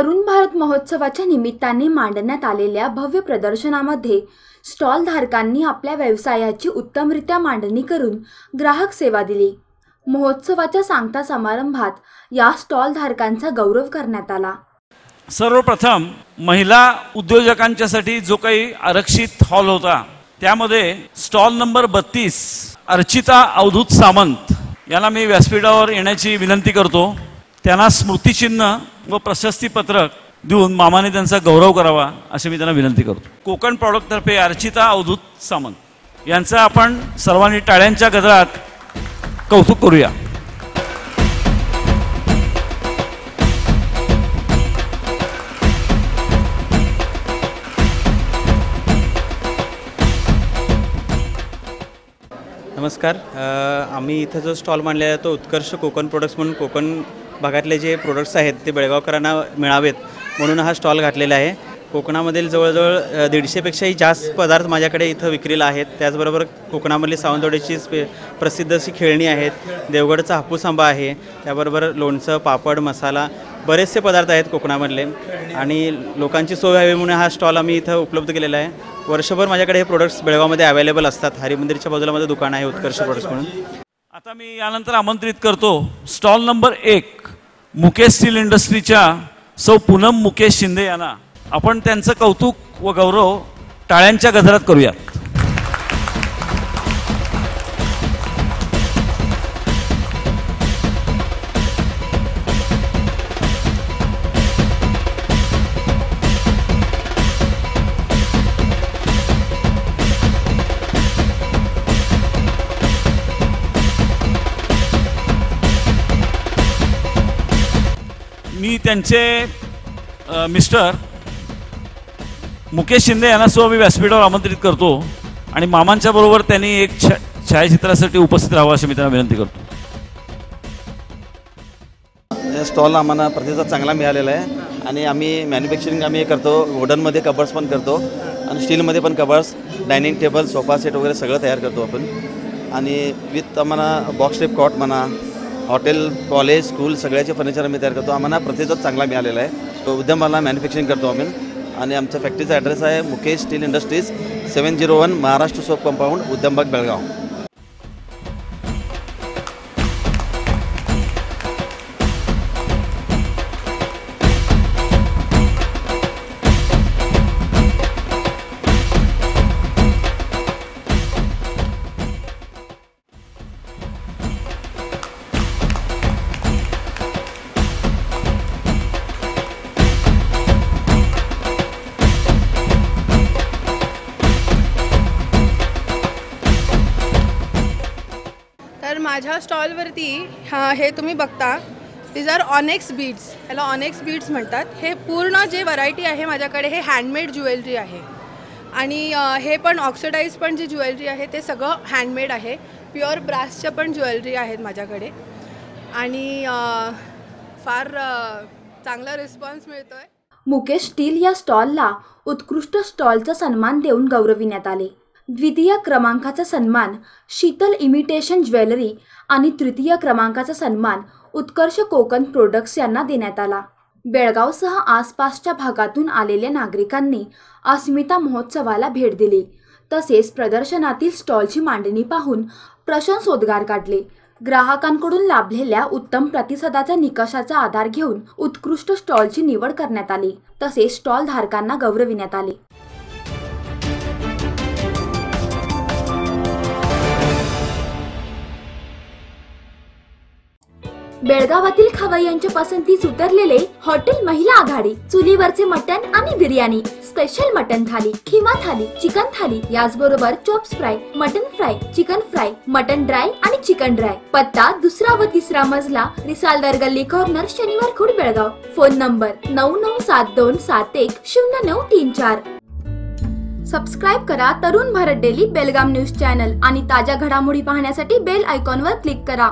तरुण भारत महोत्सवाच्या निमित्ताने मांडण्यात आलेल्या भव्य प्रदर्शनामध्ये स्टॉलधारकांनी आपल्या व्यवसायाची उत्तमरित्या मांडणी करून ग्राहक सेवा दिली. महोत्सवाच्या सांगता समारंभात या स्टॉलधारकांचा गौरव करण्यात आला. सर्वप्रथम महिला उद्योजकांच्यासाठी जो काही आरक्षित हॉल होता त्यामध्ये स्टॉल नंबर बत्तीस अर्चिता अवधूत सामंत यांना मी व्यासपीठावर येण्याची विनंती करतो. त्यांना स्मृतिचिन्ह व प्रशस्तीपत्रक देऊन मामाने त्यांचा गौरव करावा अशी मी त्यांना विनंती करतो. कोकण प्रॉडक्टतर्फे अर्चिता अवधूत सामंत. यांचं आपण सर्वांनी टाळ्यांच्या गजरात कौतुक करूया. नमस्कार. आम्ही इथं जो स्टॉल मांडलेला आहे तो उत्कर्ष कोकण प्रोडक्ट्स म्हणून कोकण भागातले जे प्रोडक्ट्स आहेत ते बेळगावकरांना मिळावेत म्हणून हा स्टॉल घातलेला आहे. कोकणामधील जवळजवळ दीडशेपेक्षाही जास्त पदार्थ माझ्याकडे इथं विक्रीला आहेत. त्याचबरोबर कोकणामधली सावंतवाडीची प्रसिद्ध अशी खेळणी आहेत. देवगडचा हापूस आंबा आहे. त्याबरोबर लोणचं पापड मसाला बरेचसे पदार्थ आहेत कोकणामधले. आणि लोकांची सोय व्हावी म्हणून हा स्टॉल आम्ही इथं उपलब्ध केलेला आहे. वर्षभर माझ्याकडे हे प्रोडक्ट्स बेळगावमध्ये अवेलेबल असतात. हरिमंदिरच्या बाजूला माझं दुकान आहे उत्कर्ष प्रोडक्ट्स म्हणून. आता मी यानंतर आमंत्रित करतो. स्टॉल नंबर एक. मुकेश स्टील इंडस्ट्रीच्या सौ पूनम मुकेश शिंदे यांना आपण त्यांचं कौतुक व गौरव टाळ्यांच्या गजरात करूया. त्यांचे मिस्टर मुकेश शिंदे यांना सुद्धा मी व्यासपीठावर आमंत्रित करतो आणि मामांच्या बरोबर त्यांनी एक छा छायाचित्रासाठी उपस्थित राहावं अशी मी त्यांना विनंती करतो. या स्टॉल आम्हाला प्रतिसाद चांगला मिळालेला आहे आणि आम्ही मॅन्युफॅक्चरिंग आम्ही करतो वुडनमध्ये कबर्ड्स पण करतो आणि स्टीलमध्ये पण cupboards dining table sofa set वगैरे सगळं तयार करतो आपण. आणि विथ आम्हाला बॉक्स टेप कॉट म्हणा हॉटेल कॉलेज स्कूल सगळ्याचे फर्निचर आम्ही तयार करतो. आम्हाला प्रतिसाद चांगला मिळालेला आहे. तो उद्यमाला मॅन्युफॅक्चरिंग करतो आम्ही. आणि आमच्या फॅक्टरीचा ॲड्रेस आहे Mukesh steel industries seven zero one Maharashtra soap compound Udyambag Belgaum. माझ्या स्टॉलवरती हा हे तुम्ही बघता. दिज आर ऑनेक्स बीड्स ह्याला ऑनेक्स बीड्स म्हणतात. हे पूर्ण जे व्हरायटी आहे माझ्याकडे हे हँडमेड ज्वेलरी आहे. आणि हे पण ऑक्सिडाईज पण जी ज्वेलरी आहे ते सगळं हँडमेड आहे. प्युअर ब्रासच्या पण ज्वेलरी आहेत माझ्याकडे. आणि फार चांगला रिस्पॉन्स मिळतो आहे मुकेश स्टील या स्टॉलला उत्कृष्ट स्टॉलचा सन्मान देऊन गौरविण्यात आले. द्वितीय क्रमांकाचा सन्मान शीतल इमिटेशन ज्वेलरी आणि तृतीय क्रमांकाचा सन्मान उत्कर्ष कोकण प्रोडक्ट्स यांना देण्यात आला. बेळगावसह आसपासच्या भागातून आलेल्या नागरिकांनी अस्मिता महोत्सवाला भेट दिली. तसेच प्रदर्शनातील स्टॉलची मांडणी पाहून प्रशंसोद्गार काढले. ग्राहकांकडून लाभलेल्या उत्तम प्रतिसादाच्या निकषाचा आधार घेऊन उत्कृष्ट स्टॉलची निवड करण्यात आली. तसेच स्टॉल धारकांना गौरविण्यात आले. बेळगावातील खवय्यांच्या पसंतीस उतरलेले हॉटेल महिला आघाडी चुलीवरचे मटण आणि biryani special mutton thali keema thali chicken thali याचबरोबर chops fry mutton fry chicken fry mutton dry आणि चिकन ड्राय पत्ता दुसरा व तिसरा मजला रिसालदार गल्ली कॉर्नर शनिवार खुड बेळगाव. फोन नंबर नऊ नऊ सात दोन सात एक शून्य नऊ तीन चार. सबस्क्राईब करा Tarun Bharat daily Belgaum news channel आणि ताज्या घडामोडी पाहण्यासाठी बेल आयकॉनवर क्लिक करा.